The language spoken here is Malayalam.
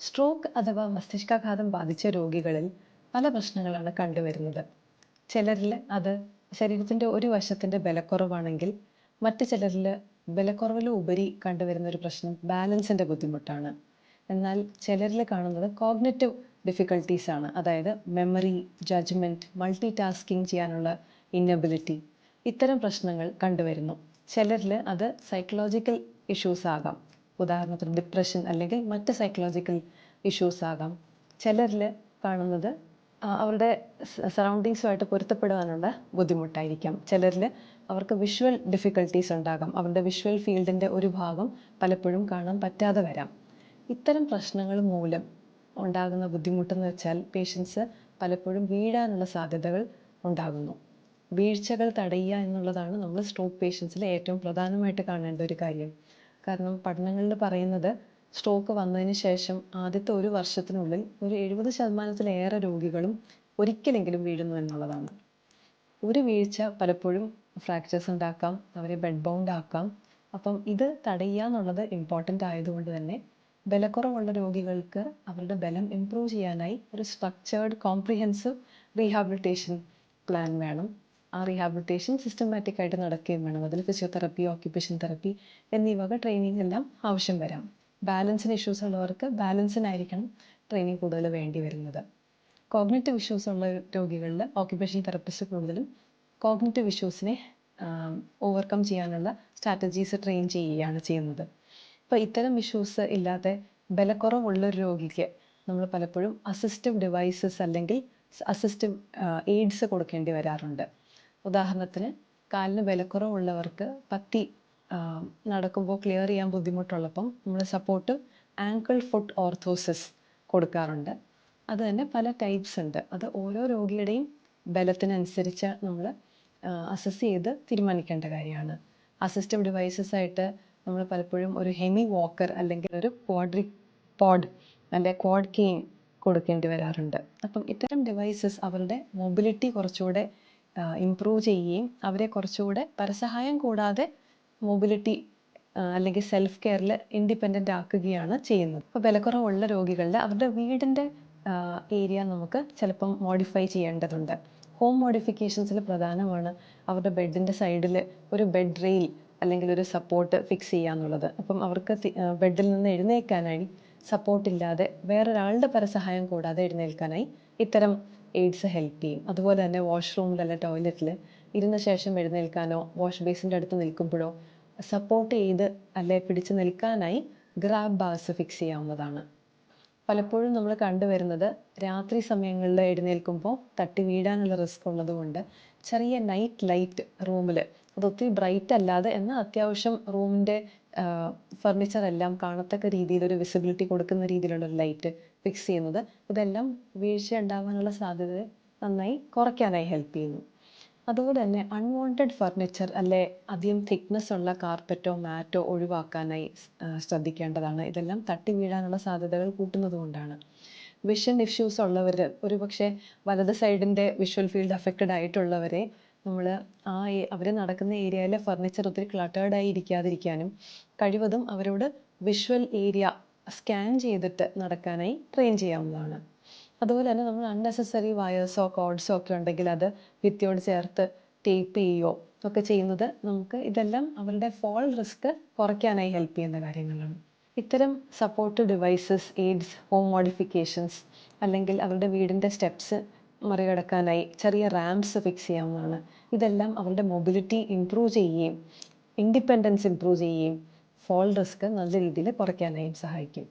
സ്ട്രോക്ക് അഥവാ മസ്തിഷ്കാഘാതം ബാധിച്ച രോഗികളിൽ പല പ്രശ്നങ്ങളാണ് കണ്ടുവരുന്നത്. ചിലരിൽ അത് ശരീരത്തിന്റെ ഒരു വശത്തിന്റെ ബലക്കുറവാണെങ്കിൽ മറ്റു ചിലരിൽ ബലക്കുറവിലും ഉപരി കണ്ടുവരുന്ന ഒരു പ്രശ്നം ബാലൻസിന്റെ ബുദ്ധിമുട്ടാണ്. എന്നാൽ ചിലരിൽ കാണുന്നത് കോഗ്നറ്റീവ് ഡിഫിക്കൽട്ടീസ് ആണ് അതായത് മെമ്മറി ജഡ്ജ്മെന്റ് മൾട്ടി ടാസ്കിങ് ചെയ്യാനുള്ള ഇന്നബിലിറ്റി ഇത്തരം പ്രശ്നങ്ങൾ കണ്ടുവരുന്നു. ചിലരിൽ അത് സൈക്കോളജിക്കൽ ഇഷ്യൂസ് ആകാം ഉദാഹരണത്തിന് ഡിപ്രഷൻ അല്ലെങ്കിൽ മറ്റ് സൈക്കോളജിക്കൽ ഇഷ്യൂസ് ആകാം. ചിലരിൽ കാണുന്നത് അവരുടെ സറൗണ്ടിങ്സുമായിട്ട് പൊരുത്തപ്പെടുവാനുള്ള ബുദ്ധിമുട്ടായിരിക്കാം. ചിലരിൽ അവർക്ക് വിഷ്വൽ ഡിഫിക്കൽട്ടീസ് ഉണ്ടാകാം. അവരുടെ വിഷ്വൽ ഫീൽഡിന്റെ ഒരു ഭാഗം പലപ്പോഴും കാണാൻ പറ്റാതെ വരാം. ഇത്തരം പ്രശ്നങ്ങൾ മൂലം ഉണ്ടാകുന്ന ബുദ്ധിമുട്ടെന്ന് വെച്ചാൽ പേഷ്യൻസ് പലപ്പോഴും വീഴാനുള്ള സാധ്യതകൾ ഉണ്ടാകുന്നു. വീഴ്ചകൾ തടയുക എന്നുള്ളതാണ് നമ്മൾ സ്ട്രോക്ക് പേഷ്യൻസിൽ ഏറ്റവും പ്രധാനമായിട്ട് കാണേണ്ട ഒരു കാര്യം. കാരണം പഠനങ്ങളിൽ പറയുന്നത് സ്ട്രോക്ക് വന്നതിന് ശേഷം ആദ്യത്തെ ഒരു വർഷത്തിനുള്ളിൽ ഒരു എഴുപത് ശതമാനത്തിലേറെ രോഗികളും ഒരിക്കലെങ്കിലും വീഴുന്നു എന്നുള്ളതാണ്. ഒരു വീഴ്ച പലപ്പോഴും ഫ്രാക്ചേഴ്സ് ഉണ്ടാക്കാം അവരെ ബെഡ് ബൗണ്ട് ആക്കാം. അപ്പം ഇത് തടയുക എന്നുള്ളത് ഇമ്പോർട്ടന്റ് ആയതുകൊണ്ട് തന്നെ ബലക്കുറവുള്ള രോഗികൾക്ക് അവരുടെ ബലം ഇമ്പ്രൂവ് ചെയ്യാനായി ഒരു സ്ട്രക്ചേർഡ് കോംപ്രിഹെൻസീവ് റീഹാബിലിറ്റേഷൻ പ്ലാൻ വേണം. ആ റീഹാബിലിറ്റേഷൻ സിസ്റ്റമാറ്റിക് ആയിട്ട് നടക്കുകയും വേണം. അതിൽ ഫിസിയോതെറപ്പി ഓക്യുപ്പേഷൻ തെറപ്പി എന്നീ വക ട്രെയിനിങ് എല്ലാം ആവശ്യം വരാം. ബാലൻസിന് ഇഷ്യൂസ് ഉള്ളവർക്ക് ബാലൻസിനായിരിക്കണം ട്രെയിനിങ് കൂടുതൽ വേണ്ടി വരുന്നത്. കോഗ്നറ്റീവ് ഇഷ്യൂസ് ഉള്ള രോഗികളിൽ ഓക്യുപ്പേഷൻ തെറപ്പിസ്റ്റ് കൂടുതലും കോഗ്നറ്റീവ് ഇഷ്യൂസിനെ ഓവർകം ചെയ്യാനുള്ള സ്ട്രാറ്റജീസ് ട്രെയിൻ ചെയ്യുകയാണ് ചെയ്യുന്നത്. ഇപ്പോൾ ഇത്തരം ഇഷ്യൂസ് ഇല്ലാതെ ബലക്കുറവുള്ള ഒരു രോഗിക്ക് നമ്മൾ പലപ്പോഴും അസിസ്റ്റീവ് ഡിവൈസസ് അല്ലെങ്കിൽ അസിസ്റ്റീവ് എയ്ഡ്സ് കൊടുക്കേണ്ടി വരാറുണ്ട്. ഉദാഹരണത്തിന് കാലിന് ബലക്കുറവുള്ളവർക്ക് പത്തി നടക്കുമ്പോൾ ക്ലിയർ ചെയ്യാൻ ബുദ്ധിമുട്ടുള്ളപ്പം നമ്മൾ സപ്പോർട്ട് ആങ്കിൾ ഫുട്ട് ഓർത്തോസിസ് കൊടുക്കാറുണ്ട്. അത് തന്നെ പല ടൈപ്സ് ഉണ്ട്. അത് ഓരോ രോഗിയുടെയും ബലത്തിനനുസരിച്ച് നമ്മൾ അസസ് ചെയ്ത് തീരുമാനിക്കേണ്ട കാര്യമാണ്. അസിസ്റ്റീവ് ഡിവൈസസ് ആയിട്ട് നമ്മൾ പലപ്പോഴും ഒരു ഹെമി വാക്കർ അല്ലെങ്കിൽ ഒരു ക്വാഡ്രി പോഡ് അല്ലെ ക്വാഡ് കെയിൻ കൊടുക്കേണ്ടി വരാറുണ്ട്. അപ്പം ഇത്തരം ഡിവൈസസ് അവരുടെ മൊബിലിറ്റി കുറച്ചുകൂടെ ഇമ്പ്രൂവ് ചെയ്യുകയും അവരെ കുറച്ചുകൂടെ പരസഹായം കൂടാതെ മൊബിലിറ്റി അല്ലെങ്കിൽ സെൽഫ് കെയറിൽ ഇൻഡിപെൻഡന്റ് ആക്കുകയാണ് ചെയ്യുന്നത്. ഇപ്പോൾ ബലക്കുറവുള്ള രോഗികളുടെ അവരുടെ വീടിന്റെ ഏരിയ നമുക്ക് ചിലപ്പം മോഡിഫൈ ചെയ്യേണ്ടതുണ്ട്. ഹോം മോഡിഫിക്കേഷൻസിൽ പ്രധാനമാണ് അവരുടെ ബെഡിന്റെ സൈഡിൽ ഒരു ബെഡ് റെയിൽ അല്ലെങ്കിൽ ഒരു സപ്പോർട്ട് ഫിക്സ് ചെയ്യുക എന്നുള്ളത്. അപ്പം അവർക്ക് ബെഡിൽ നിന്ന് എഴുന്നേൽക്കാനായി സപ്പോർട്ട് ഇല്ലാതെ വേറൊരാളുടെ പരസഹായം കൂടാതെ എഴുന്നേൽക്കാനായി ഇത്തരം എയ്ഡ്സ് ഹെൽപ്പ് ചെയ്യും. അതുപോലെ തന്നെ വാഷ്റൂമിൽ അല്ലെങ്കിൽ ടോയ്ലറ്റിൽ ഇരുന്ന ശേഷം എഴുന്നേൽക്കാനോ വാഷ് ബേസിന്റെ അടുത്ത് നിൽക്കുമ്പോഴോ സപ്പോർട്ട് ചെയ്ത് അല്ലെ പിടിച്ച് നിൽക്കാനായി ഗ്രാബ് ബാസ് ഫിക്സ് ചെയ്യാവുന്നതാണ്. പലപ്പോഴും നമ്മൾ കണ്ടുവരുന്നത് രാത്രി സമയങ്ങളിൽ എഴുന്നേൽക്കുമ്പോൾ തട്ടി വീഴാനുള്ള റിസ്ക് ഉള്ളതുകൊണ്ട് ചെറിയ നൈറ്റ് ലൈറ്റ് റൂമിൽ അത് ഒത്തിരി ബ്രൈറ്റ് അല്ലാതെ എന്നാൽ അത്യാവശ്യം റൂമിന്റെ ഫർണിച്ചർ എല്ലാം കാണത്തക്ക രീതിയിൽ ഒരു വിസിബിലിറ്റി കൊടുക്കുന്ന രീതിയിലുള്ള ലൈറ്റ് ഫിക്സ് ചെയ്യുന്നത്. ഇതെല്ലാം വീഴ്ച ഉണ്ടാകാനുള്ള സാധ്യത നന്നായി കുറയ്ക്കാനായി ഹെൽപ്പ് ചെയ്യുന്നു. അതുപോലെ തന്നെ അൺവാണ്ടഡ് ഫർണിച്ചർ അല്ലെ അധികം തിക്നെസ് ഉള്ള കാർപ്പറ്റോ മാറ്റോ ഒഴിവാക്കാനായി ശ്രദ്ധിക്കേണ്ടതാണ്. ഇതെല്ലാം തട്ടി വീഴാനുള്ള സാധ്യതകൾ കൂട്ടുന്നത് കൊണ്ടാണ്. വിഷൻ ഇഷ്യൂസ് ഉള്ളവർ ഒരുപക്ഷെ വലത് സൈഡിന്റെ വിഷ്വൽ ഫീൽഡ് അഫക്റ്റഡ് ആയിട്ടുള്ളവരെ നമ്മൾ ആ അവർ നടക്കുന്ന ഏരിയയിലെ ഫർണിച്ചർ ഒത്തിരി ആയി ഇരിക്കാതിരിക്കാനും കഴിവതും അവരോട് വിഷ്വൽ ഏരിയ സ്കാൻ ചെയ്തിട്ട് നടക്കാനായി ട്രെയിൻ ചെയ്യാവുന്നതാണ്. അതുപോലെ തന്നെ നമ്മൾ അൺനെസസറി വയേഴ്സോ കോഡ്സോ ഒക്കെ ഉണ്ടെങ്കിൽ അത് ഭിത്തിയോട് ചേർത്ത് ടേപ്പ് ചെയ്യുകയോ ഒക്കെ ചെയ്യുന്നത് നമുക്ക് ഇതെല്ലാം അവരുടെ ഫോൾ റിസ്ക് കുറയ്ക്കാനായി ഹെൽപ്പ് ചെയ്യുന്ന കാര്യങ്ങളാണ്. ഇത്തരം support devices aids home modifications അല്ലെങ്കിൽ അവരുടെ വീടിന്റെ സ്റ്റെപ്സ് മറികടക്കാനായി ചെറിയ റാംസ് ഫിക്സ് ചെയ്യാവുന്നതാണ്. ഇതെല്ലാം അവരുടെ മൊബിലിറ്റി ഇംപ്രൂവ് ചെയ്യുകയും ഇൻഡിപെൻഡൻസ് ഇംപ്രൂവ് ചെയ്യുകയും ഫോൾ റിസ്ക് നല്ല രീതിയിൽ കുറയ്ക്കാനായും സഹായിക്കും.